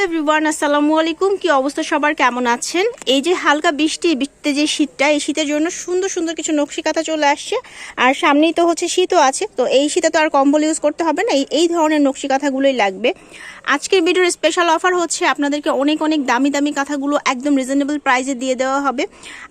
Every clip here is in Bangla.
হ্যালো এভরিওয়ান আসসালামু আলাইকুম। কি অবস্থা সবার? কেমন আছেন? এই যে হালকা বৃষ্টি, বৃষ্টিতে যে শীতটা, এই শীতের জন্য সুন্দর সুন্দর কিছু নকশি কাঁথা চলে আসছে। আর সামনেই তো হচ্ছে শীতও আছে, তো এই শীতে তো আর কম্বল ইউজ করতে হবে না, এই ধরনের নকশি কাঁথাগুলোই লাগবে। আজকের ভিডিওর স্পেশাল অফার হচ্ছে আপনাদেরকে অনেক অনেক দামি দামি কাঁথাগুলো একদম রিজনেবল প্রাইসে দিয়ে দেওয়া হবে।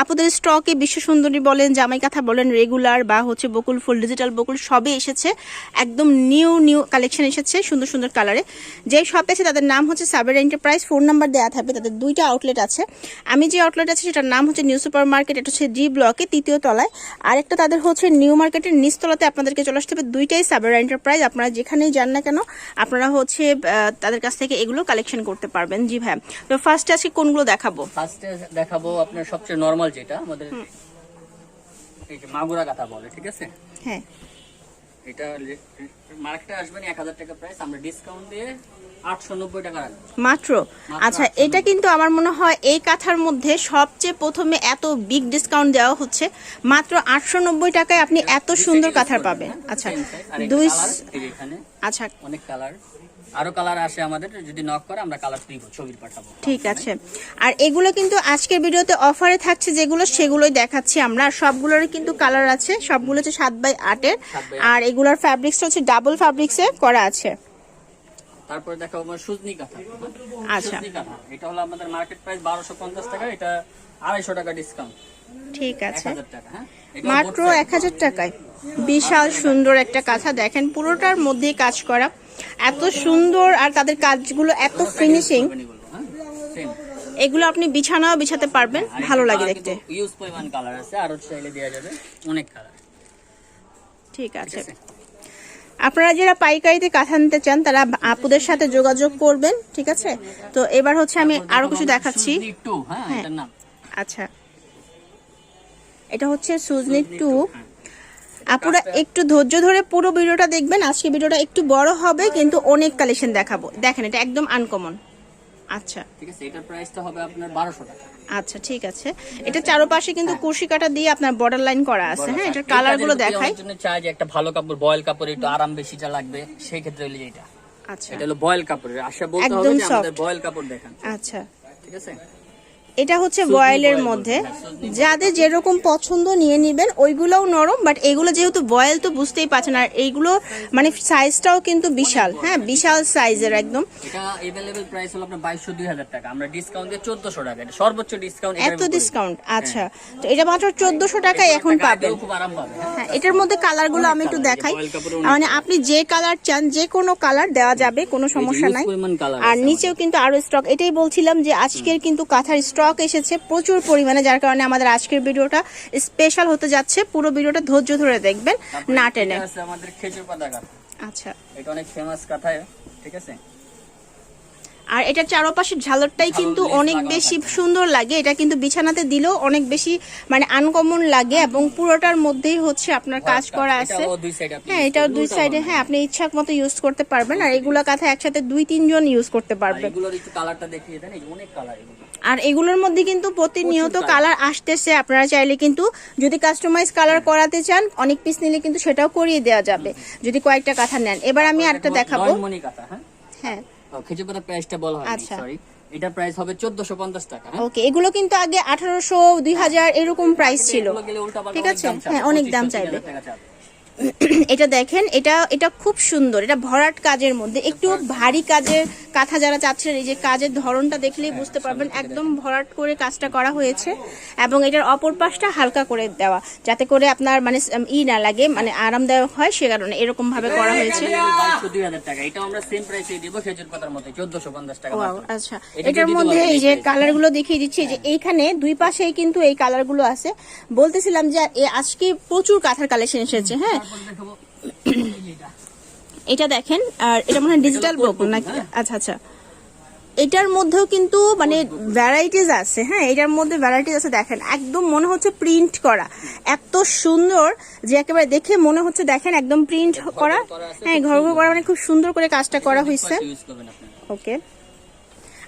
আপনাদের স্টকে বিশ্ব সুন্দরী বলেন, জামাই কাঁথা বলেন রেগুলার বা হচ্ছে বকুল ফুল ডিজিটাল বকুল সবই এসেছে। একদম নিউ নিউ কালেকশন এসেছে সুন্দর সুন্দর কালারে যে শপ আছে তাদের নাম হচ্ছে সাবের এন্টারপ্রাইজ ফোন নাম্বার দেওয়া থাকবে তাদের দুইটা আউটলেট আছে। আমি যে আউটলেট আছে সেটার নাম হচ্ছে নিউ সুপার মার্কেট এটা হচ্ছে ডি ব্লকে তৃতীয় তলায়। আরেকটা তাদের হচ্ছে নিউ মার্কেটের নিচতলাতে আপনাদেরকে চলে আসতে হবে। দুইটাই সাবের এন্টারপ্রাইজ আপনারা যেখানেই যান না কেন আপনারা হচ্ছে তাদের কাছ থেকে এগুলো কালেকশন করতে পারবেন। জি ভাই তো ফার্স্টে আজকে কোনগুলো দেখাবো? ফার্স্টে দেখাবো আপনার সবচেয়ে নর্মাল যেটা আমাদের এই যে মাগুরা গাথা বলে ঠিক আছে? হ্যাঁ। এটা মার্কেটে আসবেন এক হাজার টাকা প্রাইস আমরা ডিসকাউন্ট দিয়ে আটশো নব্বই টাকা রাখব। মাত্র? আচ্ছা এটা কিন্তু আমার মনে হয় এই কাঁথার মধ্যে সবচেয়ে প্রথমে এত বিগ ডিসকাউন্ট দেওয়া হচ্ছে। মাত্র আটশো নব্বই টাকায় আপনি এত সুন্দর কাঁথার পাবেন। আচ্ছা দুই আচ্ছা। অনেক কালার আরও কালার আসে আমাদের যদি নক করে আমরা কালার দিব ছবি পাঠাবো। ঠিক আছে। আর এগুলো কিন্তু আজকের ভিডিওতে অফারে থাকছে যেগুলো সেগুলোই দেখাচ্ছি আমরা। আর সবগুলোরই কিন্তু কালার আছে সবগুলো হচ্ছে সাত বাই আটের। আর এগুলোর ফ্যাব্রিক্সটা হচ্ছে ডাবল ফ্যাব্রিক্সে করা আছে। তারপরে দেখাবো আমার সুজনি কাঁথা আচ্ছা। সুজনি কাঁথা এটা হলো আমাদের মার্কেট প্রাইস বারোশো পঞ্চাশ টাকা এটা আড়াইশো টাকা ডিসকাউন্ট ঠিক আছে। টাকা হ্যাঁ? মাত্র। এক হাজার টাকায়। বিশাল সুন্দর একটা কাঁথা। দেখেন পুরোটার মধ্যেই কাজ করা। এত সুন্দর আর তাদের কাজগুলো এত ফিনিশিং? এগুলো আপনি বিছানাও বিছাতে পারবেন ভালো লাগে দেখতে। ইউজ পরিমাণ কালার আছে আরও চাইলে দেওয়া যাবে অনেক কালার ঠিক আছে। আপনারা যারা পাইকারিতে কাঁথা নিতে চান তারা আপুদের সাথে যোগাযোগ করবেন ঠিক আছে? তো এবার হচ্ছে আমি আরও কিছু দেখাচ্ছি। হ্যাঁ হ্যাঁ। আচ্ছা। এটা হচ্ছে সুজনি টু। আপুরা একটু ধৈর্য ধরে পুরো ভিডিওটা দেখবেন আজকে ভিডিওটা একটু বড় হবে কিন্তু অনেক কালেকশন দেখাবো। দেখেন এটা একদম আনকমন আচ্ছা। ঠিক আছে এটার প্রাইসটা হবে আপনার বারোশো টাকা। আচ্ছা ঠিক আছে। এটা চারপাশে কিন্তু কুশি কাটা দিয়ে আপনার বর্ডার লাইন করা আছে হ্যাঁ? এটার কালারগুলো দেখাই। জন্য চাই যে একটা ভালো কাপড় বয়েল কাপড় একটু আরাম বেশিটা লাগবে সেই ক্ষেত্রে হলো এটা আচ্ছা। এটা হলো বয়েল কাপড়ের আশা বলতে হবে যে আমাদের। বয়েল কাপড় দেখান। আচ্ছা। ঠিক আছে? এটা হচ্ছে বয়েলের মধ্যে। হ্যাঁ, যাদের যেরকম পছন্দ নিয়ে নিবেন ওইগুলোও নরম বাট এগুলো যেহেতু বয়েল তো বুঝতেই পারছেন আর এইগুলো মানে সাইজটাও কিন্তু বিশাল। হ্যাঁ বিশাল সাইজের একদম। এটা এভেলেবেল প্রাইস হলো আপনার বাইশশো দুই টাকা। আমরা ডিসকাউন্ট দিয়ে চোদ্দশো টাকা। এটা সর্বোচ্চ ডিসকাউন্ট এত ডিসকাউন্ট আচ্ছা। তো এটা মাত্র চোদ্দশো টাকায় এখন পাবেন। খুব আরাম পাবে হ্যাঁ হ্যাঁ এটার মধ্যে কালারগুলো আমি একটু দেখাই। মানে আপনি যে কালার চান যে কোনো কালার দেওয়া যাবে কোনো সমস্যা নাই। আর নিচেও কিন্তু আরও স্টক এটাই বলছিলাম যে আজকের কিন্তু কাঁথার স্টক এসেছে প্রচুর পরিমাণে যার কারণে আমাদের আজকের ভিডিওটা স্পেশাল হতে যাচ্ছে। পুরো ভিডিওটা ধৈর্য ধরে দেখবেন না টেনে। আমাদের খেজুর পাতা আচ্ছা। এটা অনেক ফেমাস কথা ঠিক আছে? আর এটার চারপাশের ঝালরটাই কিন্তু অনেক বেশি সুন্দর লাগে। এটা কিন্তু বিছানাতে দিলেও অনেক বেশি মানে আনকমন লাগে এবং পুরোটার মধ্যেই হচ্ছে আপনার কাজ করা আছে। হ্যাঁ এটাও দুই সাইডে হ্যাঁ আপনি ইচ্ছা মতো ইউজ করতে পারবেন। আর এগুলো কাঁথা একসাথে দুই তিনজন ইউজ করতে পারবেন আর এগুলোর মধ্যে কিন্তু প্রতিনিয়ত কালার আসতেছে। আপনারা চাইলে কিন্তু যদি কাস্টমাইজ কালার করাতে চান অনেক পিস নিলে কিন্তু সেটাও করিয়ে দেওয়া যাবে। যদি কয়েকটা কাঁথা নেন। এবার আমি আরেকটা দেখাবো। হ্যাঁ? হ্যাঁ। খেজুর প্রাইসটা বলা আচ্ছা। সরি এটা প্রাইস হবে চোদ্দশো পঞ্চাশ টাকা হ্যাঁ? ওকে এগুলো কিন্তু আগে আঠারোশো দুই হাজার এরকম প্রাইস ছিল। গেলে উল্টাপাল্টা ঠিক আছে? হ্যাঁ অনেক দাম 2500 চাইবে। এটা দেখেন এটা এটা খুব সুন্দর এটা ভরাট কাজের মধ্যে একটু ভারী কাজের কাঁথা যারা চাচ্ছিলেন এই যে কাজের ধরনটা দেখলেই বুঝতে পারবেন একদম ভরাট করে কাজটা করা হয়েছে এবং এটার অপর পাশটা হালকা করে দেওয়া যাতে করে আপনার মানে ই না লাগে মানে আরামদায়ক হয় সে কারণে এরকম ভাবে করা হয়েছে। এটা গেলে 2200, 2000 টাকা এটাও আমরা সেম প্রাইসে দিব খেজুর পাতার মতো চোদ্দশো পঞ্চাশ টাকা ওয়াও মাত্র। আচ্ছা। এটার মধ্যে এই যে। কালারগুলো দেখিয়ে দিচ্ছি যে এইখানে দুই পাশেই কিন্তু এই কালারগুলো আছে। বলতেছিলাম যে আজকে প্রচুর কাঁথার কালেকশন এসেছে হ্যাঁ। এটা। দেখেন আর এটা মনে হয় ডিজিটাল বুক নাকি? হ্যাঁ। আচ্ছা আচ্ছা। এটার মধ্যেও কিন্তু মানে ভ্যারাইটিস আছে হ্যাঁ? এটার মধ্যে ভ্যারাইটিস আছে দেখেন। একদম মনে হচ্ছে প্রিন্ট করা। এত সুন্দর যে একেবারে দেখে মনে হচ্ছে দেখেন একদম প্রিন্ট করা। হ্যাঁ ঘর ঘর করা মানে খুব সুন্দর করে কাজটা করা হয়েছে। ওকে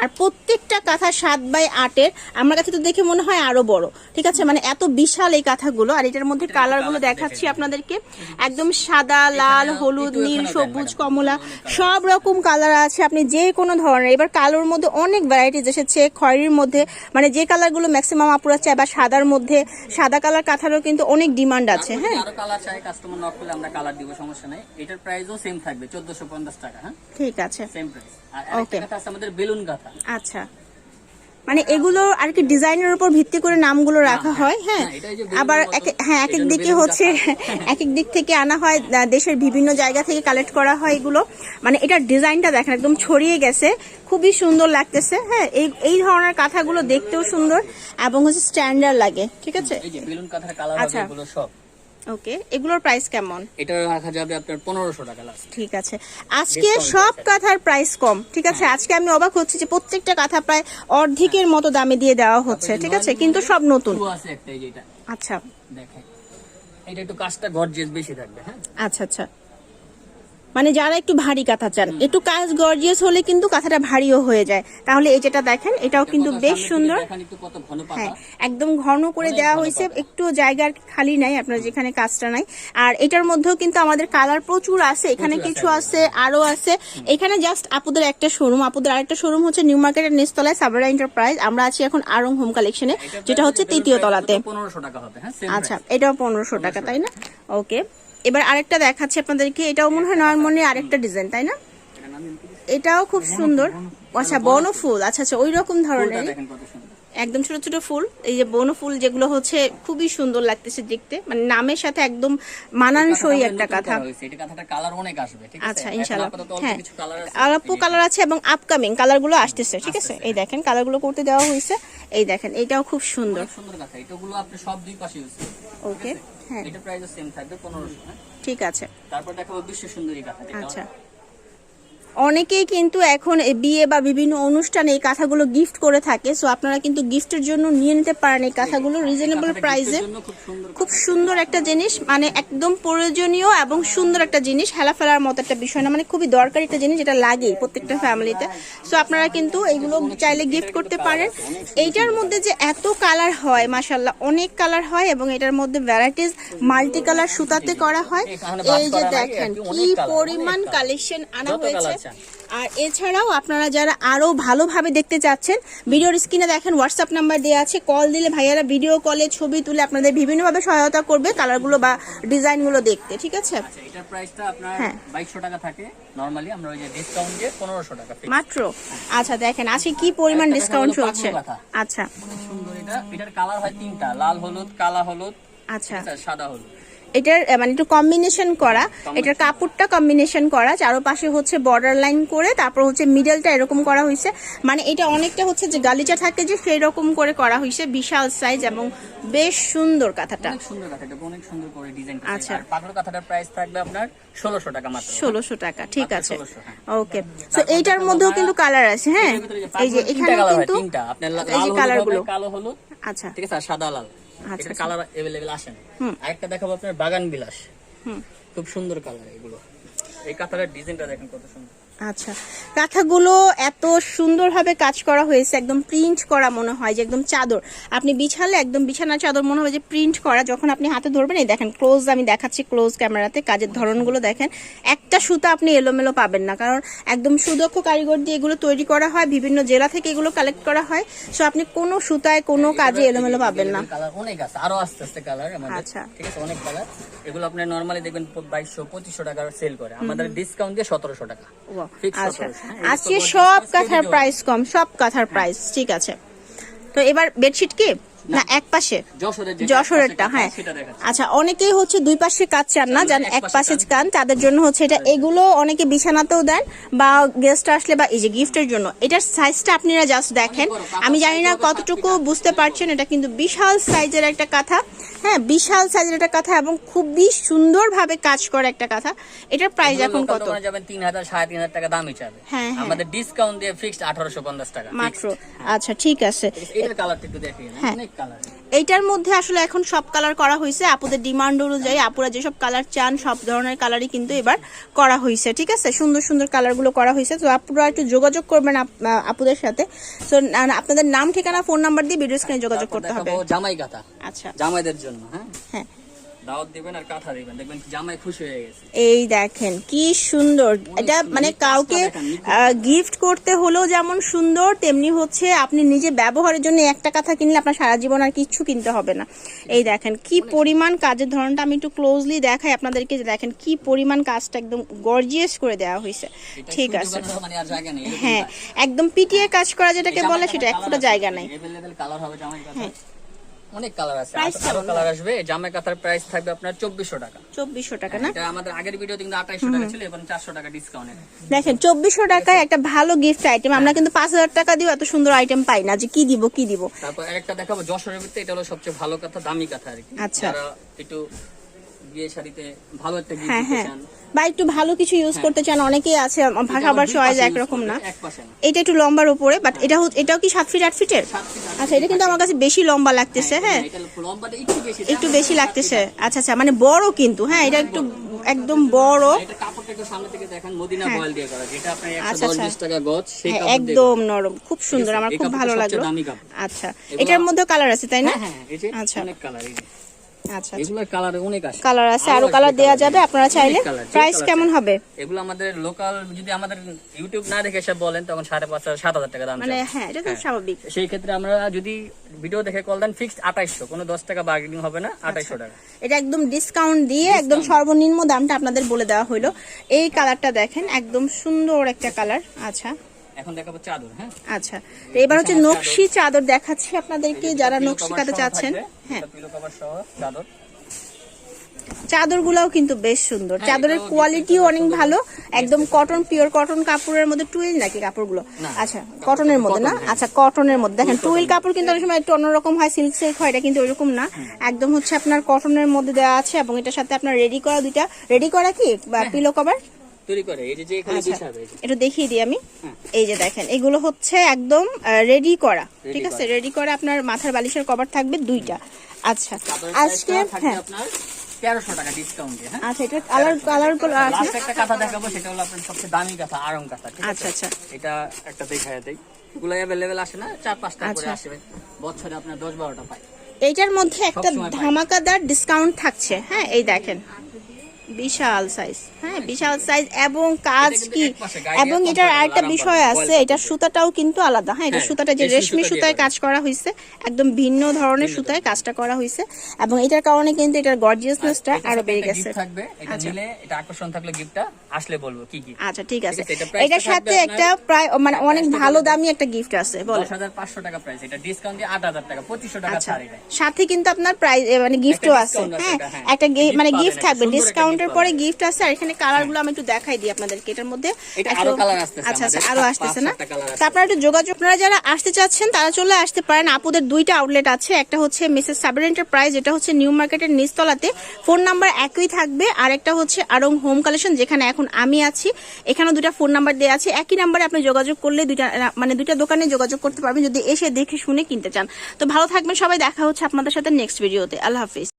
আর প্রত্যেকটা কাঁথা সাত বাই আটের আমার কাছে তো দেখে মনে হয় আরও বড়। ঠিক আছে? মানে এত বিশাল এই কাঁথাগুলো আর এটার মধ্যে কালারগুলো দেখাচ্ছি আপনাদেরকে। একদম সাদা লাল হলুদ নীল সবুজ কমলা সব রকম কালার আছে। আপনি যে কোনো ধরনের এবার কালোর মধ্যে অনেক ভ্যারাইটিস এসেছে। খয়েরির মধ্যে মানে যে কালারগুলো ম্যাক্সিমাম আপুরা চায় বা সাদার মধ্যে সাদা কালার কাঁথারও কিন্তু অনেক ডিমান্ড আছে হ্যাঁ? কালার চাই কাস্টমার নক করলে আমরা কালার দিব সমস্যা নাই। এটার প্রাইসও সেম থাকবে টাকা হ্যাঁ? ঠিক আছে। সেম প্রাইস আর একটা কথা আছে আমাদের বেলুন গাথা। আচ্ছা। মানে এগুলো আর কি ডিজাইনের উপর ভিত্তি করে নামগুলো রাখা হয়। হ্যাঁ হ্যাঁ, এটাই যে বেলুনের আবার হ্যাঁ এক এক দিকে হচ্ছে এক এক দিক থেকে আনা হয় দেশের বিভিন্ন জায়গা থেকে কালেক্ট করা হয় এগুলো। মানে এটার ডিজাইনটা দেখেন একদম ছড়িয়ে গেছে। খুবই সুন্দর লাগতেছে হ্যাঁ? এই এই ধরনের কাঁথাগুলো দেখতেও সুন্দর এবং হচ্ছে স্ট্যান্ডার্ড লাগে ঠিক আছে? আচ্ছা। ওকে এগুলোর প্রাইস কেমন? এটা রাখা যাবে আপনার পনেরোশো টাকা লাস্ট ঠিক আছে। আজকে সব কাঁথার প্রাইস কম ঠিক আছে? আজকে আমি অবাক হচ্ছি যে প্রত্যেকটা কাঁথা প্রায় অর্ধেকের মতো দামে দিয়ে দেওয়া হচ্ছে ঠিক আছে? কিন্তু সব নতুন। আছে একটা যেটা আচ্ছা। দেখেন। এটা একটু কাজটা গর্জিয়াস বেশি থাকবে হ্যাঁ? আচ্ছা আচ্ছা। মানে যারা একটু ভারী কাঁথা চান একটু কাজ গর্জিয়াস হলে কিন্তু কাঁথাটা ভারীও হয়ে যায়। তাহলে এই যেটা দেখেন এটাও কিন্তু বেশ সুন্দর। হ্যাঁ একদম ঘন করে দেওয়া হয়েছে একটু জায়গা আর খালি নাই আপনার যেখানে কাজটা নাই। আর এটার মধ্যেও কিন্তু আমাদের কালার প্রচুর আছে এখানে কিছু আছে, আছে আরও আছে। এখানে জাস্ট আপুদের একটা শোরুম আপুদের আরেকটা শোরুম হচ্ছে নিউ মার্কেটের নিচতলায় সাবরা এন্টারপ্রাইজ আমরা আছি এখন আরং হোম কালেকশনে যেটা হচ্ছে তৃতীয় তলাতে। পনেরোশো টাকা হবে হ্যাঁ আচ্ছা এটাও পনেরোশো টাকা তাই না? ওকে এবার আরেকটা দেখাচ্ছি আপনাদেরকে এটাও মনে হয় নয়নমণির আরেকটা ডিজাইন তাই না? এটাও খুব সুন্দর। আচ্ছা বনফুল। আচ্ছা আচ্ছা ওই রকম ধরনের। একদম ছোট ছোট ফুল এই যে বনফুল যেগুলো হচ্ছে খুবই সুন্দর লাগতেছে দেখতে মানে নামের সাথে একদম মানানসই একটা কথা। আচ্ছা ইনশাল্লাহ। অল্প হ্যাঁ কিছু কালার আছে আলাপু কালার আছে এবং আপকামিং কালারগুলো আসতেছে ঠিক আছে? এই দেখেন কালারগুলো করতে দেওয়া হয়েছে। এই দেখেন এটাও খুব সুন্দর। সুন্দর কাঁথা এটাগুলো আপনি সব দুই পাশে ওকে হ্যাঁ এটা প্রাইসও সেম থাকবে পনেরোশো হ্যাঁ? ঠিক আছে। তারপর দেখাবো বিশ্ব সুন্দরী কাঁথা আচ্ছা। অনেকেই কিন্তু এখন বিয়ে বা বিভিন্ন অনুষ্ঠানে এই কাঁথাগুলো গিফট করে থাকে সো আপনারা কিন্তু গিফটের জন্য নিয়ে নিতে পারেন এই কাঁথাগুলো রিজনেবল প্রাইসে খুব সুন্দর একটা জিনিস মানে একদম প্রয়োজনীয় এবং সুন্দর একটা জিনিস হেলা ফেলার মতো একটা বিষয় না মানে খুবই দরকারি একটা জিনিস যেটা লাগে প্রত্যেকটা ফ্যামিলিতে সো আপনারা কিন্তু এইগুলো চাইলে গিফট করতে পারেন। এইটার মধ্যে যে এত কালার হয় মাসাল্লাহ অনেক কালার হয় এবং এটার মধ্যে ভ্যারাইটিস মাল্টি কালার সুতাতে করা হয়। এই যে দেখেন কি পরিমাণ কালেকশন আনা হয়েছে। চান। আর এছাড়াও আপনারা যারা আরও ভালোভাবে দেখতে চাচ্ছেন ভিডিওর স্ক্রিনে দেখেন হোয়াটসঅ্যাপ নাম্বার দেওয়া আছে। কল দিলে ভাইয়ারা ভিডিও কলে ছবি তুলে আপনাদের বিভিন্নভাবে সহায়তা করবে কালারগুলো বা ডিজাইনগুলো দেখতে ঠিক আছে? আচ্ছা এটার প্রাইসটা আপনার হ্যাঁ। বাইশশো টাকা থাকে। নরমালি আমরা ওই যে ডিসকাউন্ট দিয়ে পনেরোশো টাকা মাত্র? আচ্ছা দেখেন আজকে কি পরিমাণ ডিসকাউন্ট চলছে আচ্ছা। সুন্দর এটা। এটার কালার হয় তিনটা লাল হলুদ কালা হলুদ। আচ্ছা। সাদা হলুদ। এটার মানে একটু কম্বিনেশন করা। এটার কাপড়টা কম্বিনেশন করা। চারপাশে হচ্ছে বর্ডার লাইন করে তারপর হচ্ছে মিডলটা এরকম করা হয়েছে। মানে এটা অনেকটা হচ্ছে যে গালিচা থাকে যে সেই রকম করে করা হয়েছে বিশাল সাইজ এবং বেশ সুন্দর কাঁথাটা। সুন্দর কাঁথা অনেক সুন্দর করে ডিজাইন আচ্ছা। আর কাঁথাটার প্রাইস থাকবে আপনার ষোলোশো টাকা মাত্র। ষোলোশো টাকা ঠিক আছে। 1600, হ্যাঁ। ওকে তো এইটার মধ্যেও কিন্তু কালার আছে হ্যাঁ। এই যে এখানে কিন্তু তিনটা। আপনার লাল এই যে হলুদ কালার হবে, গুলো কালো হলুদ। আচ্ছা। ঠিক আছে সাদা লাল। আচ্ছা, এটা আচ্ছা। কালার अवेलेबल আসে না হুম। আরেকটা দেখাবো আপনার বাগান বিলাস হুম খুব সুন্দর কালার এগুলো এই কাঁথাটার ডিজাইনটা দেখেন কত সুন্দর আচ্ছা। কাঁথাগুলো এত সুন্দরভাবে কাজ করা হয়েছে একদম প্রিন্ট করা মনে হয় যে একদম চাদর। আপনি বিছালে একদম বিছানা চাদর মনে হবে যে প্রিন্ট করা যখন আপনি হাতে ধরবেন এই দেখেন ক্লোজ আমি দেখাচ্ছি ক্লোজ ক্যামেরাতে কাজের ধরনগুলো দেখেন একটা সুতা আপনি এলোমেলো পাবেন না কারণ একদম সুদক্ষ কারিগর দিয়ে এগুলো তৈরি করা হয় বিভিন্ন জেলা থেকে এগুলো কালেক্ট করা হয় সো আপনি কোনো সুতায় কোনো কাজে এলোমেলো পাবেন না। কালার অনেক আছে আরও আস্তে আস্তে কালার আচ্ছা। ঠিক আছে অনেক কালার এগুলো আপনি নর্মালি দেখবেন বাইশশো পঁচিশশো টাকার সেল করে। আমাদের ডিসকাউন্ট দিয়ে সতেরোশো টাকা। আচ্ছা। 1700, হ্যাঁ, আজকে সব কাঁথার প্রাইস কম সব কাঁথার প্রাইস ঠিক আছে। তো এবার বেডশিট কি? না এক পাশে। যশোরেরটা হ্যাঁ। আচ্ছা অনেকেই হচ্ছে দুই পাশে কাজ চান না যান এক পাশে কান তাদের জন্য হচ্ছে এটা। এগুলো অনেকে বিছানাতেও দেন বা গেস্ট আসলে বা এই যে গিফটের জন্য। এটার সাইজটা আপনারা জাস্ট দেখেন। আমি জানি না কতটুকু বুঝতে পারছেন এটা কিন্তু বিশাল সাইজের একটা কাঁথা। হ্যাঁ বিশাল সাইজের একটা কাঁথা এবং খুবই সুন্দরভাবে কাজ করে একটা কাঁথা। এটার প্রাইস এখন কত? যাবেন তিন হাজার সাড়ে তিন হাজার টাকা দামই চাবে। হ্যাঁ, হ্যাঁ। আমাদের ডিসকাউন্ট দিয়ে ফিক্সড আঠারোশো পঞ্চাশ টাকা মাত্র। আচ্ছা ঠিক আছে। এটার কালারটা একটু দেখি হ্যাঁ। এইটার মধ্যে আসলে এখন সব কালার করা হয়েছে আপুদের ডিমান্ড অনুযায়ী আপুরা যেসব কালার চান সব ধরনের কালারই কিন্তু এবার করা হয়েছে ঠিক আছে? সুন্দর সুন্দর কালারগুলো করা হয়েছে তো আপুরা একটু যোগাযোগ করবেন আপ- আপুদের সাথে। তো আপনাদের নাম ঠিকানা ফোন নাম্বার দিয়ে ভিডিও স্ক্রিনে যোগাযোগ করতে হবে। জামাই কাঁথা আচ্ছা। জামাইদের জন্য হ্যাঁ? হ্যাঁ। দাওয়াত দিবেন আর কাঁথা দিবেন। দেখবেন জামাই খুশি হয়ে গেছে। এই দেখেন কি সুন্দর। এটা মানে কাউকে গিফট করতে হলেও যেমন সুন্দর তেমনি হচ্ছে আপনি নিজে ব্যবহারের জন্য একটা কথা কিনলে আপনার সারা জীবন আর কিচ্ছু কিনতে হবে না। এই দেখেন কি পরিমাণ কাজের ধরনটা আমি একটু ক্লোজলি দেখাই আপনাদেরকে দেখেন কি পরিমাণ কাজটা একদম গর্জিয়াস করে দেওয়া হয়েছে। ঠিক আছে। মানে হ্যাঁ একদম পিটিয়ে কাজ করা যেটাকে বলে সেটা এক জায়গা নাই। হবে অনেক কালার আছে। আরো- কালার আসবে এই জামাই কাঁথার প্রাইস থাকবে আপনার চব্বিশশো টাকা। চব্বিশশো টাকা না? এটা আমাদের আগের ভিডিওতে কিন্তু আঠাইশশো টাকা ছিল এবং চারশো টাকা ডিসকাউন্টে দেখেন চব্বিশশো টাকায় একটা ভালো গিফট আইটেম আমরা কিন্তু পাঁচ হাজার টাকা দিয়েও এত সুন্দর আইটেম পাই না যে কি দিব কি দিব। তারপর আরেকটা দেখাবো যশোরের ভিতরে এটা হলো সবচেয়ে ভালো কথা দামি কথা আর কি। আচ্ছা। একটু বিয়ে শাড়িতে ভালো একটা গিফট হ্যাঁ হ্যাঁ। বা একটু ভালো কিছু ইউজ করতে চান অনেকেই আছে চয়েস পাশে একরকম না। এক পাশে না। এটা একটু লম্বার উপরে বাট এটা হচ্ছে- এটাও কি সাত ফিট আট ফিটের আচ্ছা এটা কিন্তু আমার কাছে বেশি লম্বা লাগতেছে হ্যাঁ একটু বেশি লাগতেছে। আচ্ছা আচ্ছা মানে বড় কিন্তু হ্যাঁ এটা একটু একদম বড়। এটা হ্যাঁ, একদম নরম খুব সুন্দর আমার খুব ভালো লাগল। আচ্ছা এটার মধ্যে কালার আছে তাই না? হ্যাঁ হ্যাঁ আচ্ছা। অনেক কালার এই যে আচ্ছা। এগুলোর কালার অনেক আছে। কালার আছে আরও আরও কালার দেওয়া যাবে আপনারা চাইলে। অনেক colour, যে প্রাইস কেমন হবে? এগুলো আমাদের লোকাল যদি আমাদের ইউটিউব না দেখে সব বলেন তখন সাড়ে পাঁচ সাত হাজার টাকা দাম মানে হ্যাঁ এটা তো হ্যাঁ। স্বাভাবিক। সেই ক্ষেত্রে আমরা যদি ভিডিও দেখে কল দেন ফিক্সড আঠাইশশো। কোনো দশ টাকা বার্গেনিং হবে না আঠাইশশো টাকা। এটা একদম ডিসকাউন্ট দিয়ে একদম সর্বনিম্ন দামটা আপনাদের বলে দেওয়া হলো। এই কালারটা দেখেন একদম সুন্দর একটা কালার আচ্ছা। এখন দেখাবো চাদর হ্যাঁ? আচ্ছা তো এবার হচ্ছে নকশি চাদর। দেখাচ্ছি আপনাদেরকে যারা নকশি কাটা চাচ্ছেন হ্যাঁ। চাদর। চাদরগুলোও কিন্তু বেশ সুন্দর। হ্যাঁ, চাদরের কোয়ালিটিও অনেক ভালো। একদম কটন পিওর কটন কাপড়ের মধ্যে টুইল নাকি কাপড়গুলো? আচ্ছা কটনের মধ্যে না? হ্যাঁ। আচ্ছা কটনের মধ্যে। দেখেন টুইল কাপড় কিন্তু অনেক সময় একটু অন্যরকম হয় সিল্ক সিল্ক হয় এটা কিন্তু ওইরকম না। একদম হচ্ছে আপনার কটনের মধ্যে দেওয়া আছে এবং এটার সাথে আপনার রেডি করা দুইটা রেডি করা কি? হ্যাঁ, পিলো কভার তৈরি করে এই যে এখানে আচ্ছা বিছাবে এটা দেখিয়ে দিই আমি। এই যে দেখেন এগুলো হচ্ছে একদম রেডি করা ঠিক আছে? রেডি করা আপনার মাথার বালিশের কভার থাকবে দুইটা। আচ্ছা আজকে হ্যাঁ। তেরোশো টাকা ডিসকাউন্ট হ্যাঁ? আচ্ছা এটা কালার কালার আছে। একটা কথা দেখাবো সেটা হলো আপনার সবচেয়ে দামি কথা আরং কথা আচ্ছা, আচ্ছা। এটা একটা দেখায় দেই। এগুলো অ্যাভেলেবেল আসে না চার পাঁচটা করে আচ্ছা। আসবে বছরে আপনার দশ বারোটা পাই এইটার মধ্যে একটা ধামাকাদার ডিসকাউন্ট থাকছে হ্যাঁ? এই দেখেন। বিশাল সাইজ হ্যাঁ বিশাল সাইজ এবং কাজ কি? এবং এটার আরেকটা বিষয় আছে এটা সুতাটাও কিন্তু আলাদা। হ্যাঁ এটা হ্যাঁ, সুতাটা যে রেশমি সুতায় কাজ করা হয়েছে একদম ভিন্ন ধরনের সুতায় কাজটা করা হয়েছে এবং এটার কারণে কিন্তু এটার গর্জিয়াসনেসটা আরও বেড়ে গেছে। থাকবে এটা আচ্ছা। নিলে এটা আকর্ষণ থাকলে গিফটটা আসলে বলব কি কি আচ্ছা ঠিক আছে। আছে, এটা এটার সাথে একটা প্রায় মানে অনেক ভালো দামি একটা গিফট আছে বলে। দশ হাজার পাঁচশো টাকা প্রাইস এটা ডিসকাউন্ট দিয়ে আট হাজার টাকা পঁচিশশো টাকা আচ্ছা। ছাড় সাথে কিন্তু আপনার প্রাইস মানে গিফটও আছে। হ্যাঁ হ্যাঁ। একটা মানে গিফট থাকবে সুন্দর ডিসকাউন্টের পরে গিফট আছে আর এখানে কালারগুলো আমি একটু দেখাই দিই আপনাদেরকে। এটার মধ্যে আরও আসতেছে আচ্ছা আচ্ছা আরও আসতেছে না। সাতটা colour আসছে। তো আপনারা একটু যোগাযোগ আপনারা যারা আসতে চাচ্ছেন তারা চলে আসতে পারেন। আপুদের দুইটা আউটলেট আছে। একটা হচ্ছে মিসেস সাবের এন্টারপ্রাইজ এটা হচ্ছে নিউ মার্কেটের নিচতলাতে। ফোন নাম্বার একই থাকবে। আর একটা হচ্ছে আরং হোম কালেকশন যেখানে এখন আমি আছি। এখানেও দুটা ফোন নাম্বার দেওয়া আছে। একই নাম্বারে আপনি যোগাযোগ করলে দুইটা মানে দুইটা দোকানে যোগাযোগ করতে পারবেন। যদি এসে দেখে শুনে কিনতে চান। তো ভালো থাকবেন সবাই। দেখা হচ্ছে আপনাদের সাথে নেক্সট ভিডিওতে আল্লাহ হাফিজ।